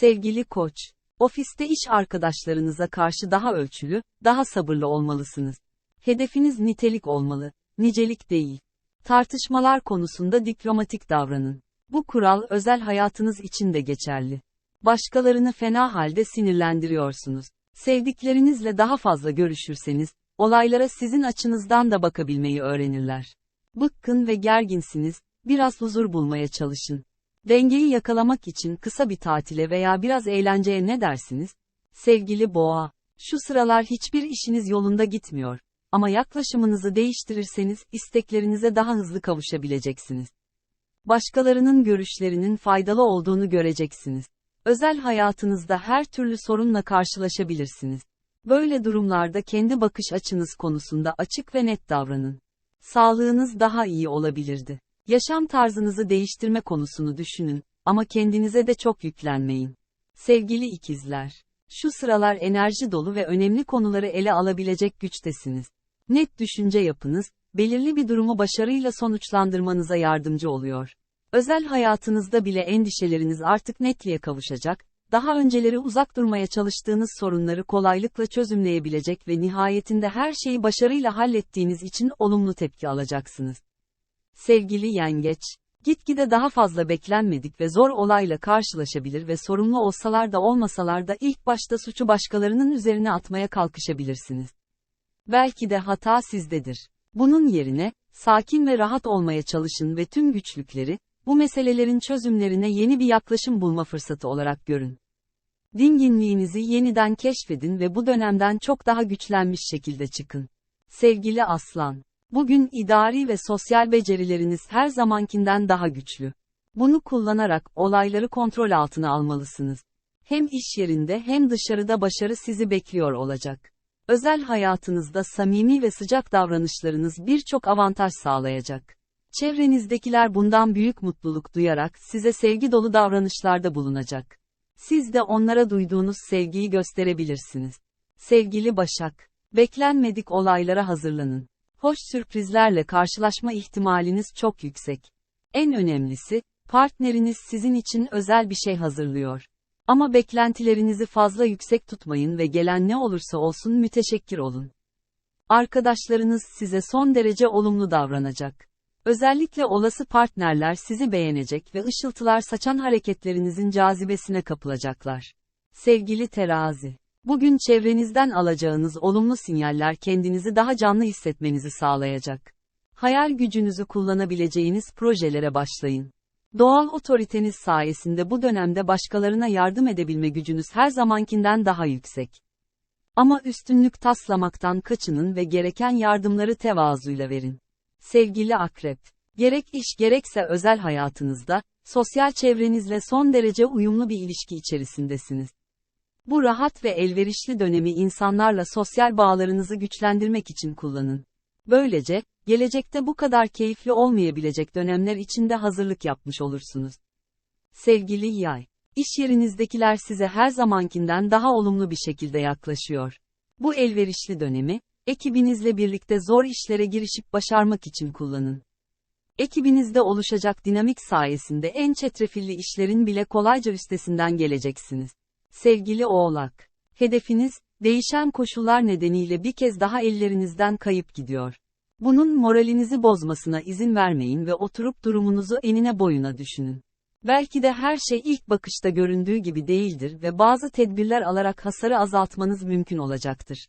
Sevgili koç, ofiste iş arkadaşlarınıza karşı daha ölçülü, daha sabırlı olmalısınız. Hedefiniz nitelik olmalı, nicelik değil. Tartışmalar konusunda diplomatik davranın. Bu kural özel hayatınız için de geçerli. Başkalarını fena halde sinirlendiriyorsunuz. Sevdiklerinizle daha fazla görüşürseniz, olaylara sizin açınızdan da bakabilmeyi öğrenirler. Bıkkın ve gerginsiniz, biraz huzur bulmaya çalışın. Dengeyi yakalamak için kısa bir tatile veya biraz eğlenceye ne dersiniz? Sevgili boğa, şu sıralar hiçbir işiniz yolunda gitmiyor. Ama yaklaşımınızı değiştirirseniz isteklerinize daha hızlı kavuşabileceksiniz. Başkalarının görüşlerinin faydalı olduğunu göreceksiniz. Özel hayatınızda her türlü sorunla karşılaşabilirsiniz. Böyle durumlarda kendi bakış açınız konusunda açık ve net davranın. Sağlığınız daha iyi olabilirdi. Yaşam tarzınızı değiştirme konusunu düşünün ama kendinize de çok yüklenmeyin. Sevgili ikizler, şu sıralar enerji dolu ve önemli konuları ele alabilecek güçtesiniz. Net düşünce yapınız, belirli bir durumu başarıyla sonuçlandırmanıza yardımcı oluyor. Özel hayatınızda bile endişeleriniz artık netliğe kavuşacak, daha önceleri uzak durmaya çalıştığınız sorunları kolaylıkla çözümleyebilecek ve nihayetinde her şeyi başarıyla hallettiğiniz için olumlu tepki alacaksınız. Sevgili yengeç, gitgide daha fazla beklenmedik ve zor olayla karşılaşabilir ve sorumlu olsalar da olmasalar da ilk başta suçu başkalarının üzerine atmaya kalkışabilirsiniz. Belki de hata sizdedir. Bunun yerine, sakin ve rahat olmaya çalışın ve tüm güçlükleri, bu meselelerin çözümlerine yeni bir yaklaşım bulma fırsatı olarak görün. Dinginliğinizi yeniden keşfedin ve bu dönemden çok daha güçlenmiş şekilde çıkın. Sevgili Aslan, bugün idari ve sosyal becerileriniz her zamankinden daha güçlü. Bunu kullanarak olayları kontrol altına almalısınız. Hem iş yerinde hem dışarıda başarı sizi bekliyor olacak. Özel hayatınızda samimi ve sıcak davranışlarınız birçok avantaj sağlayacak. Çevrenizdekiler bundan büyük mutluluk duyarak size sevgi dolu davranışlarda bulunacak. Siz de onlara duyduğunuz sevgiyi gösterebilirsiniz. Sevgili Başak, beklenmedik olaylara hazırlanın. Hoş sürprizlerle karşılaşma ihtimaliniz çok yüksek. En önemlisi, partneriniz sizin için özel bir şey hazırlıyor. Ama beklentilerinizi fazla yüksek tutmayın ve gelen ne olursa olsun müteşekkir olun. Arkadaşlarınız size son derece olumlu davranacak. Özellikle olası partnerler sizi beğenecek ve ışıltılar saçan hareketlerinizin cazibesine kapılacaklar. Sevgili terazi, bugün çevrenizden alacağınız olumlu sinyaller kendinizi daha canlı hissetmenizi sağlayacak. Hayal gücünüzü kullanabileceğiniz projelere başlayın. Doğal otoriteniz sayesinde bu dönemde başkalarına yardım edebilme gücünüz her zamankinden daha yüksek. Ama üstünlük taslamaktan kaçının ve gereken yardımları tevazuyla verin. Sevgili akrep, gerek iş gerekse özel hayatınızda, sosyal çevrenizle son derece uyumlu bir ilişki içerisindesiniz. Bu rahat ve elverişli dönemi insanlarla sosyal bağlarınızı güçlendirmek için kullanın. Böylece, gelecekte bu kadar keyifli olmayabilecek dönemler içinde hazırlık yapmış olursunuz. Sevgili yay, iş yerinizdekiler size her zamankinden daha olumlu bir şekilde yaklaşıyor. Bu elverişli dönemi, ekibinizle birlikte zor işlere girişip başarmak için kullanın. Ekibinizde oluşacak dinamik sayesinde en çetrefilli işlerin bile kolayca üstesinden geleceksiniz. Sevgili Oğlak, hedefiniz, değişen koşullar nedeniyle bir kez daha ellerinizden kayıp gidiyor. Bunun moralinizi bozmasına izin vermeyin ve oturup durumunuzu enine boyuna düşünün. Belki de her şey ilk bakışta göründüğü gibi değildir ve bazı tedbirler alarak hasarı azaltmanız mümkün olacaktır.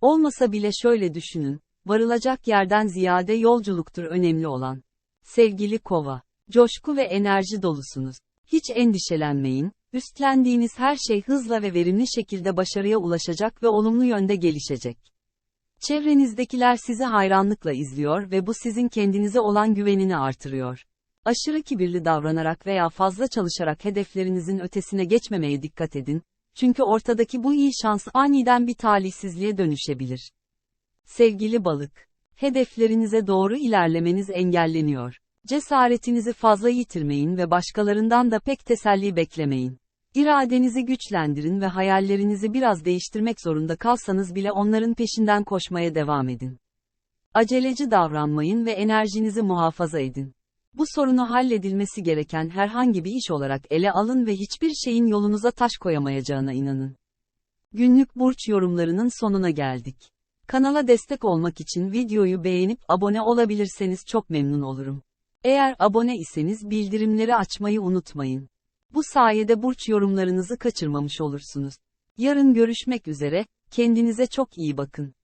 Olmasa bile şöyle düşünün, varılacak yerden ziyade yolculuktur önemli olan. Sevgili kova, coşku ve enerji dolusunuz. Hiç endişelenmeyin, üstlendiğiniz her şey hızla ve verimli şekilde başarıya ulaşacak ve olumlu yönde gelişecek. Çevrenizdekiler sizi hayranlıkla izliyor ve bu sizin kendinize olan güvenini artırıyor. Aşırı kibirli davranarak veya fazla çalışarak hedeflerinizin ötesine geçmemeye dikkat edin, çünkü ortadaki bu iyi şans aniden bir talihsizliğe dönüşebilir. Sevgili balık, hedeflerinize doğru ilerlemeniz engelleniyor. Cesaretinizi fazla yitirmeyin ve başkalarından da pek teselli beklemeyin. İradenizi güçlendirin ve hayallerinizi biraz değiştirmek zorunda kalsanız bile onların peşinden koşmaya devam edin. Aceleci davranmayın ve enerjinizi muhafaza edin. Bu sorunu halledilmesi gereken herhangi bir iş olarak ele alın ve hiçbir şeyin yolunuza taş koyamayacağına inanın. Günlük burç yorumlarının sonuna geldik. Kanala destek olmak için videoyu beğenip abone olabilirseniz çok memnun olurum. Eğer abone iseniz bildirimleri açmayı unutmayın. Bu sayede burç yorumlarınızı kaçırmamış olursunuz. Yarın görüşmek üzere, kendinize çok iyi bakın.